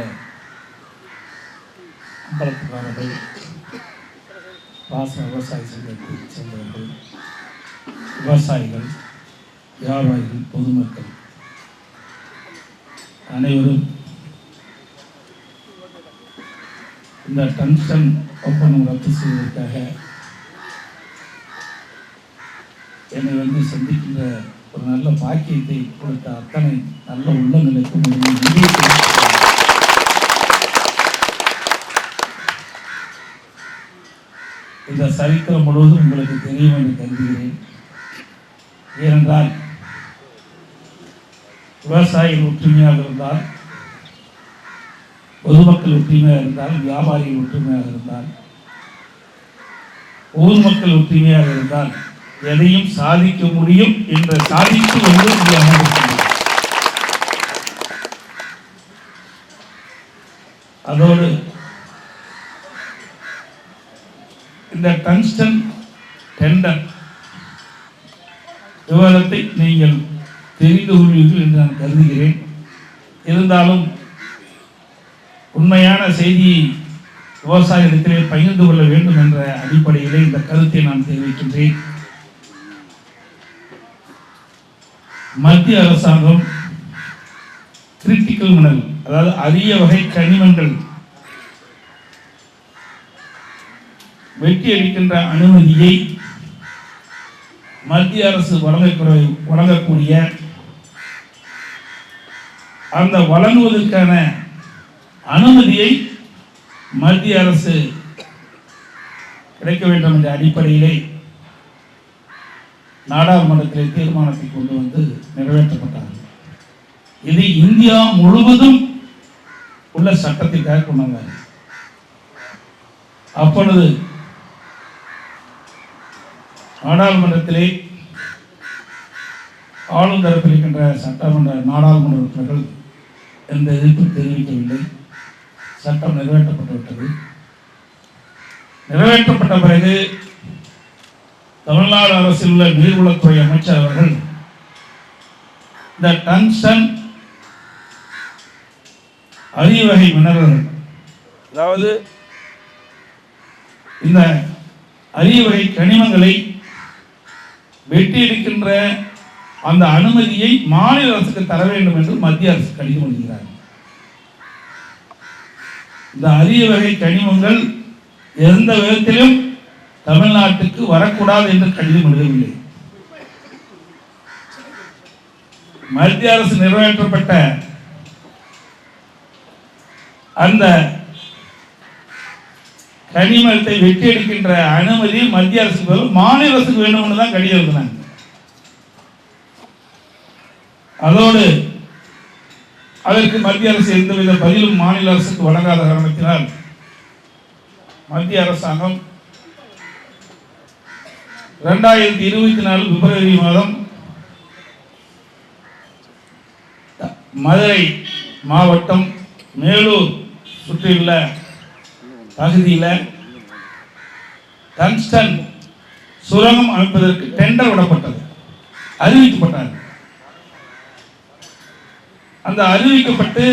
உள்ள அம்பலத்துக்காரர்கள் பாசன விவசாய சங்கத்தை சேர்ந்தவர்கள் விவசாயிகள் வியாபாரிகள் பொதுமக்கள் அனைவரும் இந்த டங்ஸ்டன் ஒப்பந்தம் ரத்து செய்வதற்காக என்னை வந்து சந்திக்கின்ற ஒரு நல்ல பாக்கியத்தை கொடுத்த அத்தனை நல்ல உள்ளங்களுக்கும் இந்த சரித்திரம் முழுவதும் உங்களுக்கு தெரியும் என்று கருதுகிறேன். ஏனென்றால் விவசாயிகள் ஒற்றுமையாக இருந்தால் பொதுமக்கள் ஒற்றுமையாக இருந்தால் வியாபாரிகள் ஒற்றுமையாக இருந்தால் ஊர் மக்கள் ஒற்றுமையாக இருந்தால் எதையும் சாதிக்க முடியும் என்ற சாதிப்பு வந்து இங்கே அதோடு இந்த டங்ஸ்டன் டெண்டர் விவரத்தை நீங்கள் தெரிந்து கொள்வீர்கள் என்று நான் கருதுகிறேன். இருந்தாலும் உண்மையான செய்தியை விவசாயத்திலே பகிர்ந்து கொள்ள வேண்டும் என்ற அடிப்படையிலே இந்த கருத்தை நான் தெரிவிக்கின்றேன். மத்திய அரசாங்கம் கிரிட்டிக்கல் மினரல் அதாவது அரிய வகை கனிமங்கள் வெட்டி அளிக்கின்ற அனுமதியை மத்திய அரசு வழங்கக்கூடிய வழங்கக்கூடிய அந்த வழங்குவதற்கான அனுமதியை மத்திய அரசு கிடைக்க வேண்டும் என்ற அடிப்படையிலே நாடாளுமன்றத்தில் தீர்மானத்தை கொண்டு வந்து நிறைவேற்றப்பட்டார்கள் இது இந்தியா முழுவதும் உள்ள சட்டத்திற்காக கொண்டு அப்பொழுது நாடாளுமன்றத்திலே ஆளும் தரப்பில் இருக்கின்ற சட்டமன்ற நாடாளுமன்ற உறுப்பினர்கள் எந்த எதிர்ப்பு தெரிவிக்கவில்லை. சட்டம் நிறைவேற்றப்பட்டுவிட்டது. நிறைவேற்றப்பட்ட பிறகு தமிழ்நாடு அரசில் உள்ள நீர்வளத்துறை அமைச்சர் அவர்கள் இந்த டங்ஸ்டன் அரியவகை மினரல் மினரல்கள் அதாவது இந்த அறிவகை கனிமங்களை வெட்டி எடுக்கின்ற அந்த அனுமதியை மாநில அரசுக்கு தர வேண்டும் என்று மத்திய அரசு கடிதம் எழுதுகிறார். இந்த அரிய வகை கனிமங்கள் எந்த விதத்திலும் தமிழ்நாட்டுக்கு வரக்கூடாது என்று கடிதம் எழுதவில்லை. மத்திய அரசு நிறைவேற்றப்பட்ட அந்த கனிமத்தை வெட்டி எடுக்கின்ற அனுமதி மத்திய அரசுக்கு மாநில அரசுக்கு வேண்டும்னு தான் கடிதம் எழுதினாங்க. அதோடு அதற்கு மத்திய அரசு எந்தவித பதிலும் மாநில அரசுக்கு வழங்காத காரணத்தினால் மத்திய அரசாங்கம் ரெண்டாயிரத்தி இருபத்தி நாலு பிப்ரவரி மாதம் மதுரை மாவட்டம் மேலூர் சுற்றியுள்ள பகுதியில் டங்ஸ்டன் சுரங்கம் அமைப்பதற்கு டெண்டர் விடப்பட்டது. அறிவிக்கப்பட்டார் அந்த அறிவிக்கப்பட்டு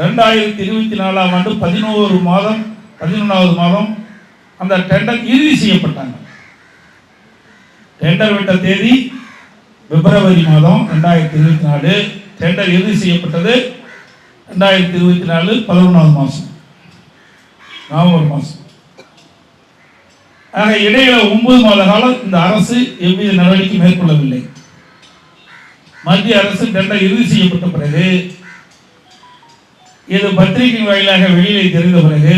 ரெண்டாயிரத்தி இருபத்தி நாலாம் ஆண்டு பதினோரு மாதம் பதினொன்றாவது மாதம் அந்த டெண்டர் இறுதி செய்யப்பட்டாங்க. டெண்டர் விட்ட தேதி பிப்ரவரி மாதம் ரெண்டாயிரத்தி இருபத்தி நாலு. டெண்டர் இறுதி செய்யப்பட்டது ரெண்டாயிரத்தி இருபத்தி நாலு பதினொன்றாவது மாதம். நவம்பர் மாதம் ஆக இடையில ஒன்பது மாத காலம் இந்த அரசு எவ்வித நடவடிக்கை மேற்கொள்ளவில்லை. மத்திய அரசு டெண்டர் இறுதி செய்யப்பட்ட பிறகு இது பத்திரிகை வாயிலாக வெளியிலே தெரிந்த பிறகு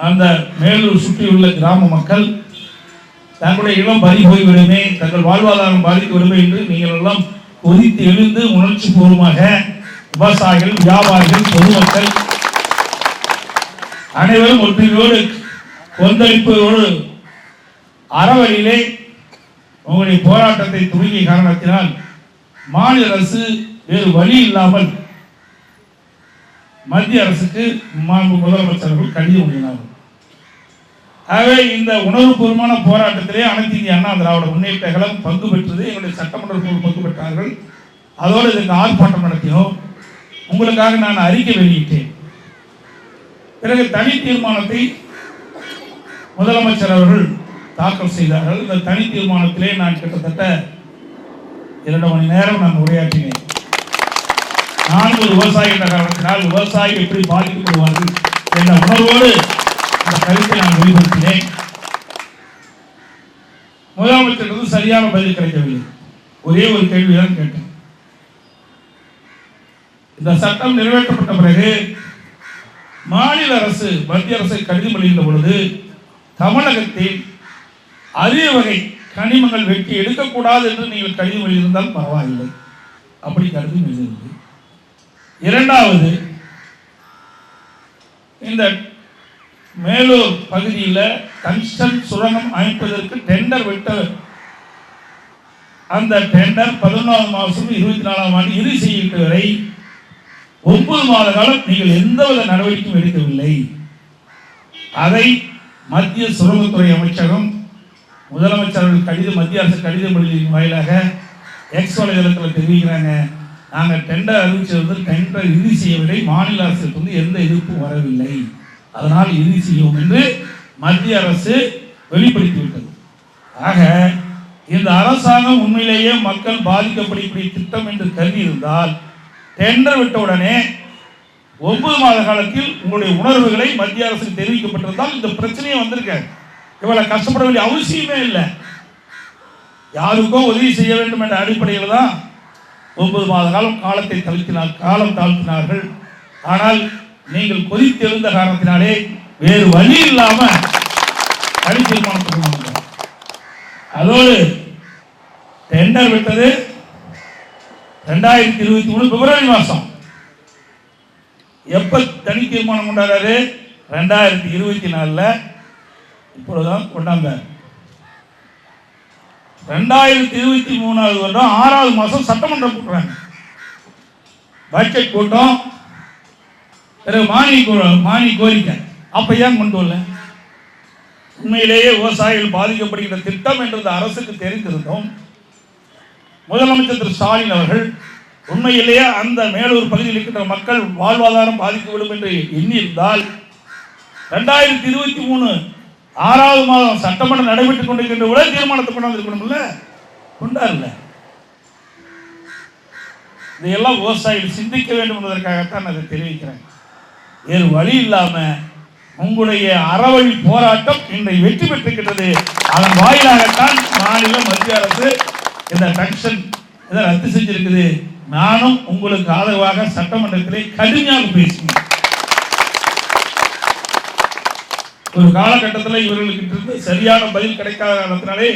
அந்த மேலூர் சுற்றியுள்ள கிராம மக்கள் தங்களுடைய இளம் பறி போய்விடுமே தங்கள் வாழ்வாதாரம் பாதிக்க விடுமே என்று நீங்கள் எல்லாம் கொதித்து எழுந்து உணர்ச்சி பூர்வமாக விவசாயிகள் வியாபாரிகள் பொதுமக்கள் அனைவரும் ஒற்றுமையோடு கொந்தளிப்போடு அறவழியிலே உங்களுடைய போராட்டத்தை துவங்கிய காரணத்தினால் மாநில அரசு வேறு வழி இல்லாமல் மத்திய அரசுக்கு முதலமைச்சர்கள் கடிதம் எழுதினார்கள். ஆகவே இந்த உணர்வுபூர்வமான போராட்டத்திலே அனைத்து இந்திய அண்ணா திராவிட முன்னேற்ற கழகம் பங்கு பெற்றது எங்களுடைய சட்டமன்ற குழு பங்கு பெற்றார்கள். அதோடு இதுக்கு ஆர்ப்பாட்டம் நடத்தினோம். உங்களுக்காக நான் அறிக்கை வெளியிட்டேன். பிறகு தனி தீர்மானத்தை முதலமைச்சர் அவர்கள் தாக்கல் செய்தார்கள். இந்த தனி தீர்மானத்திலே நான் கிட்டத்தட்ட இரண்டு மணி நேரம் நான் உரையாற்றினேன். நான்கு விவசாய காரணத்தினால் விவசாயி எப்படி பாதிக்கப்படுவார்கள் என்ற உணர்வோடு அந்த கருத்தை நான் வெளிப்படுத்தினேன். முதலமைச்சருக்கு சரியான பதில் கிடைக்கவில்லை. ஒரே ஒரு கேள்விதான் கேட்டேன். இந்த சட்டம் நிறைவேற்றப்பட்ட பிறகு மாநில அரசு மத்திய அரசை கடிதம் எழுகின்ற பொழுது தமிழகத்தில் அரிய வகை கனிமங்கள் வெட்டி எடுக்கக்கூடாது என்று நீங்கள் கடிதம் எழுதியிருந்தால் பரவாயில்லை. அப்படி கடிதம் எழுதியிருக்கு இரண்டாவது இந்த மேலூர் பகுதியில் கன்ஸ்டன் சுரங்கம் அமைப்பதற்கு டெண்டர் விட்ட அந்த டெண்டர் பதினொன்றாம் மாதம் இருபத்தி நாலாம் ஆண்டு இறுதி செய்யிட்டு வரை ஒன்பது மாத காலம் நீங்கள் எந்தவித நடவடிக்கையும் எடுக்கவில்லை. அதை மத்திய சுரங்கத்துறை அமைச்சகம் முதலமைச்சர்கள் கடிதம் மத்திய அரசு கடிதம் எழுதியின் வாயிலாக எக்ஸ் வலைதளத்தில் தெரிவிக்கிறாங்க. நாங்கள் டெண்டர் அறிவிச்சிருந்து டெண்டர் இறுதி செய்யவில்லை. மாநில அரசுக்கு வந்து எந்த எதிர்ப்பும் வரவில்லை. அதனால் இறுதி செய்யும் என்று மத்திய அரசு வெளிப்படுத்திவிட்டது. ஆக இந்த அரசாங்கம் உண்மையிலேயே மக்கள் பாதிக்கப்படக்கூடிய திட்டம் என்று கருதி இருந்தால் டெண்டர் விட்ட உடனே ஒன்பது மாத காலத்தில் உங்களுடைய உணர்வுகளை மத்திய அரசுக்கு தெரிவிக்கப்பட்டிருந்தால் இந்த பிரச்சனையே வந்திருக்காது இவ்வளவு கஷ்டப்பட வேண்டிய அவசியமே இல்லை. யாருக்கோ உதவி செய்ய வேண்டும் என்ற அடிப்படையில் தான் ஒன்பது மாத காலம் காலத்தை தழுத்தினார் காலம் தாழ்த்தினார்கள். ஆனால் நீங்கள் கொதித்தெழுந்த காரணத்தினாலே வேறு வழி இல்லாம தனி தீர்மானம் அதோடு டெண்டர் விட்டது ரெண்டாயிரத்தி இருபத்தி மூணு பிப்ரவரி மாதம் எப்போ தனி தீர்மானம் கொண்டாடுறாரு? ரெண்டாயிரத்தி இருபத்தி நாலில். இப்பொழுதுதான் கொண்டாந்தார் ரெண்டாயிரத்தி இருபத்தி மூணாவது வருடம் ஆறாவது மாதம் சட்டமன்றம் கூட்டுறாங்க பட்ஜெட் கூட்டம் பிறகு மானிய கோ- மானிய கோரிக்கை. அப்போ ஏன் கொண்டு வரல? உண்மையிலேயே விவசாயிகள் பாதிக்கப்படுகின்ற திட்டம் என்றது அரசுக்கு தெரிந்திருந்தோம். முதலமைச்சர் திரு ஸ்டாலின் அவர்கள் உண்மையிலேயே அந்த மேலூர் பகுதியில் இருக்கின்ற மக்கள் வாழ்வாதாரம் பாதிக்கப்படும் என்று எண்ணியிருந்தால் ரெண்டாயிரத்தி இருபத்தி மூணு ஆறாவது மாதம் சட்டமன்றம் நடைபெற்றுக் கொண்டிருக்கின்ற உடல் தீர்மானத்தை கொண்டாந்துருக்கணும்ல கொண்டாருல இதையெல்லாம் விவசாயிகள் சிந்திக்க வேண்டும் என்பதற்காகத்தான் நான் தெரிவிக்கிறேன். வேறு வழி இல்லாம உங்களுடைய அறவழி போராட்டம் இன்றை வெற்றி பெற்றிருக்கின்றது. அதன் வாயிலாகத்தான் மாநில மத்திய அரசு இந்த பென்ஷன் இதை ரத்து செஞ்சிருக்குது. நானும் உங்களுக்கு ஆதரவாக சட்டமன்றத்திலே கடுமையாக பேசினேன் ஒரு காலகட்டத்தில் இவர்களுக்கு இருந்து சரியான பதில் கிடைக்காத காரணத்தினாலே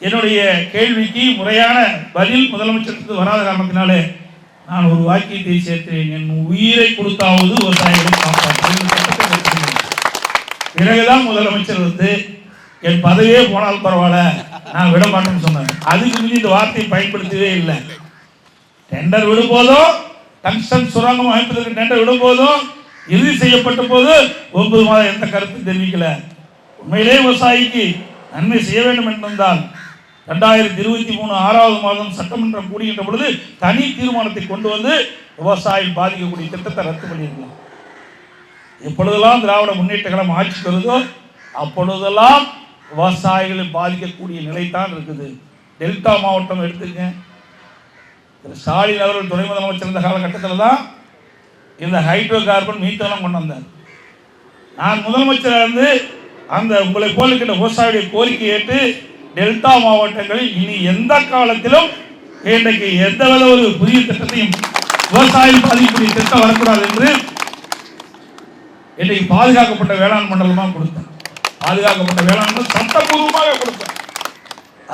என்னுடைய கேள்விக்கு முறையான பதில் முதலமைச்சருக்கு வராத காரணத்தினாலே நான் ஒரு வாக்கியத்தை சேர்த்தேன். என் உயிரை கொடுத்தாவது விவசாயிகளை காப்பாற்றுவேன் பிறகுதான் முதலமைச்சர் வந்து என் பதவியே போனாலும் பரவாயில்ல. நான் விட மாட்டேன்னு சொன்னேன். அதுக்கு முந்தி இந்த வார்த்தையை பயன்படுத்தவே இல்லை. டெண்டர் விடும்போதும் டங்ஸ்டன் சுரங்கம் அமைப்பதற்கு டெண்டர் விடும்போதும் இறுதி செய்யப்பட்ட போது ஒன்பது மாதம் எந்த கருத்தும் தெரிவிக்கல. உண்மையிலே விவசாயிக்கு நன்மை செய்ய வேண்டும் என்றிருந்தால் ரெண்டாயிரத்தி இருபத்தி மூணு ஆறாவது மாதம் சட்டமன்றம் கூடுகின்ற பொழுது தனி தீர்மானத்தை கொண்டு வந்து விவசாயி பாதிக்கக்கூடிய திட்டத்தை ரத்து பண்ணியிருக்கலாம். எப்பொழுதெல்லாம் திராவிட முன்னேற்ற கழகம் ஆட்சி வருதோ அப்பொழுதெல்லாம் விவசாயிகளை பாதிக்கக்கூடிய நிலைத்தான் இருக்குது. டெல்டா மாவட்டம் எடுத்துங்க திரு ஸ்டாலின் அவர்கள் துணை முதலமைச்சர் இருந்த காலகட்டத்தில் தான் இந்த ஹைட்ரோ கார்பன் மீத்தனம் கொண்டு வந்தார். நான் முதலமைச்சராக இருந்து அந்த உங்களை போல் இருக்கின்ற விவசாயியுடைய கோரிக்கை ஏற்று டெல்டா மாவட்டங்களில் இனி எந்த காலத்திலும் இன்றைக்கு எந்த வித ஒரு புதிய திட்டத்தையும் விவசாயம் பாதிக்கக்கூடிய திட்டம் வரக்கூடாது என்று இன்றைக்கு பாதுகாக்கப்பட்ட வேளாண் மண்டலமாக கொடுத்தேன். பாதுகாக்கப்பட்ட வேளாண் சட்டபூர்வமாக கொடுப்பேன்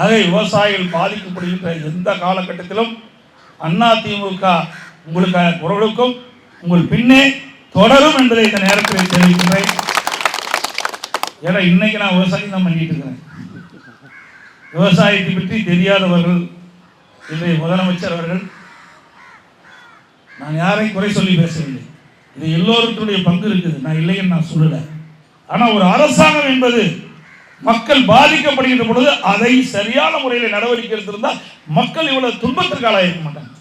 அதை விவசாயிகள் பாதிக்கப்படுகின்ற எந்த காலகட்டத்திலும் அண்ணா திமுக உங்களுக்கு குரலுக்கும் உங்கள் பின்னே தொடரும் என்பதை இந்த நேரத்தில் தெரிவிக்கிறேன் ஏன்னா இன்னைக்கு நான் விவசாயம் தான் பண்ணிட்டு இருக்கிறேன். விவசாயத்தை பற்றி தெரியாதவர்கள் இன்றைய முதலமைச்சர் அவர்கள் நான் யாரையும் குறை சொல்லி பேசவில்லை. இது எல்லோருடைய பங்கு இருக்குது. நான் இல்லைன்னு நான் சொல்லலை. ஆனால் ஒரு அரசாங்கம் என்பது மக்கள் பாதிக்கப்படுகின்ற பொழுது அதை சரியான முறையில் நடவடிக்கை எடுத்திருந்தால் மக்கள் இவ்வளவு துன்பத்திற்கு ஆளாயிருக்க மாட்டாங்க.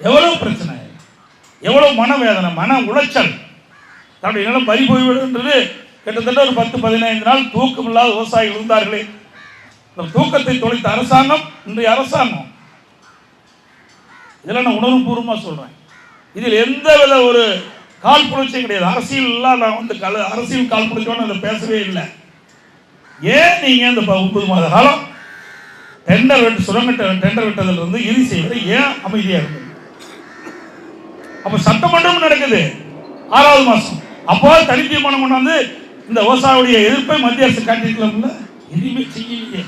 எவ்வளவு பிரச்சனை? எவ்வளவு மனவேதனை மன உளைச்சல்? தன்னுடைய நிலம் பறி போய்விடுன்றது கிட்டத்தட்ட ஒரு பத்து பதினைந்து நாள் தூக்கம் இல்லாத விவசாயிகள் இருந்தார்களே. இந்த தூக்கத்தை தொலைத்த அரசாங்கம் இன்றைய அரசாங்கம். இதெல்லாம் நான் உணர்வுபூர்வமாக சொல்கிறேன் இதில் எந்த வித ஒரு கால் புரட்சியும் கிடையாது. அரசியல்லாம் நான் வந்து கல அரசியல் கால் புரட்சியோன்னு அதை பேசவே இல்லை. ஏன் நீங்கள் இந்த ப- ஒன்பது மாத காலம் டெண்டர் வெட்டு சுரங்க டெண்டர் விட்டதிலிருந்து இறுதி செய்வது ஏன் அமைதியாக இருந்தது அப்போ சட்டமன்றம் நடக்குது. ஆறாவது மாதம் அப்போ தனி தீர்மானம் கொண்டாந்து இந்த விவசாயியுடைய எதிர்ப்பை மத்திய அரசு காட்டியிருக்கலாம்ல? எதுவுமே செய்யலையே.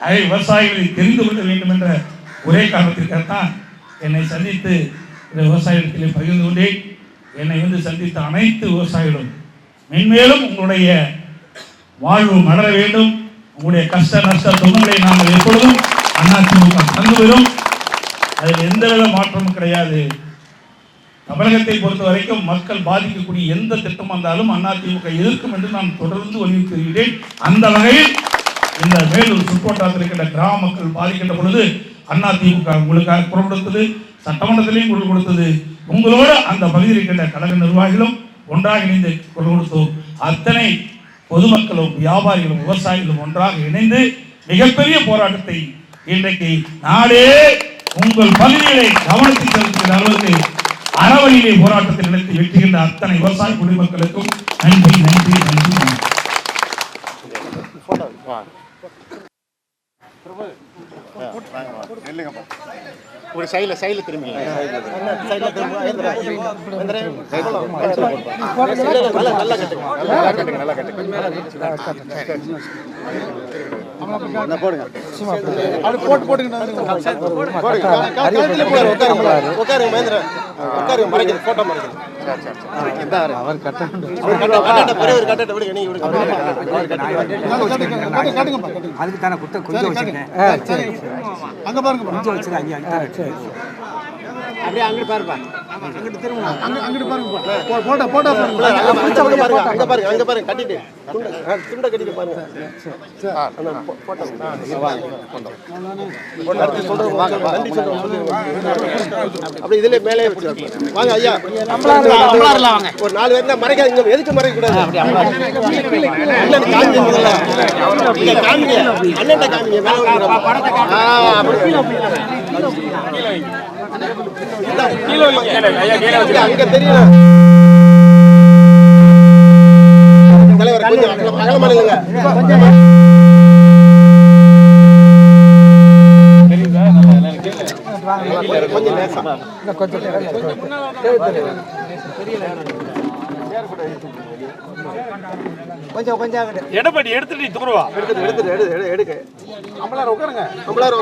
அதை விவசாயிகளை தெரிந்து கொள்ள வேண்டும் என்ற ஒரே காரணத்திற்காக தான் என்னை சந்தித்து இந்த விவசாயத்திலே பகிர்ந்து கொண்டேன். என்னை வந்து சந்தித்த அனைத்து விவசாயிகளும் மென்மேலும் உங்களுடைய வாழ்வு மலர வேண்டும். உங்களுடைய கஷ்ட நஷ்ட துணங்களை நாங்கள் எப்பொழுதும் அதிமுக தந்து அதில் எந்தவித மாற்றமும் கிடையாது. தமிழகத்தை பொறுத்த வரைக்கும் மக்கள் பாதிக்கக்கூடிய எந்த திட்டம் வந்தாலும் அதிமுக எதிர்க்கும் என்று நான் தொடர்ந்து வலியுறுத்தி வருகிறேன் அந்த வகையில் இந்த மேலூர் சுற்றுவட்டாரத்தில் இருக்கின்ற கிராம மக்கள் பாதிக்கின்ற பொழுது அதிமுக உங்களுக்காக குரல் கொடுத்தது சட்டமன்றத்திலையும் குரல் கொடுத்தது. உங்களோடு அந்த பகுதியில் இருக்கின்ற கழக நிர்வாகிகளும் ஒன்றாக இணைந்து குரல் கொடுத்தோம் அத்தனை பொதுமக்களும் வியாபாரிகளும் விவசாயிகளும் ஒன்றாக இணைந்து மிகப்பெரிய போராட்டத்தை இன்றைக்கு நாடே உங்கள் பகுதிகளை கவனத்தில் செலுத்துகிற அளவுக்கு அறவழியிலே போராட்டத்தை நடத்தி வெட்டுகின்ற அத்தனை விவசாய குடிமக்களுக்கும் நன்றி நன்றி நன்றி. ஒரு சைடில் சைடில் திரும்பி சைடில் திரும்ப நல்லா கட்டுங்க நல்லா கட்டுங்க நல்லா கட்டுங்க போடுங்க. அது போட்டு போட்டுங்க அதுக்கு தானே குத்த கொஞ்சம் வச்சுருக்கேன். அங்க பாருங்க கொஞ்சம் வச்சுருக்கேன். அப்படியே அங்கிட்டு பாருப்பா. அங்கிட்டு திரும்ப அங்கிட்டு பாருங்க போட்டோ போட்டோ பாருங்க. அங்க பாருங்க அங்க பாருங்க கட்டிட்டு. துண்டை கட்டிட்டு பாருங்க. அப்படி இதுல மேலே வாங்க ஐயா. வாங்க ஒரு நாலு பேர் மறைக்காதீங்க எதுக்கு மறைக்க கூடாது காமிங்க. அண்ணன் காமிங்க மேல வந்துடுறோம். ஆ, அப்படி. இல்ல, அங்க தெரியல தலைவர் கொஞ்சம் அகலமா. கொஞ்சம் கொஞ்சம் எடப்பாடி எடுத்துட்டு தூருவா எடுத்துட்டு எடுத்துட்டு எடு- எடு- எடுக்க. அம்பளார் உட்காருங்க. அம்பளார்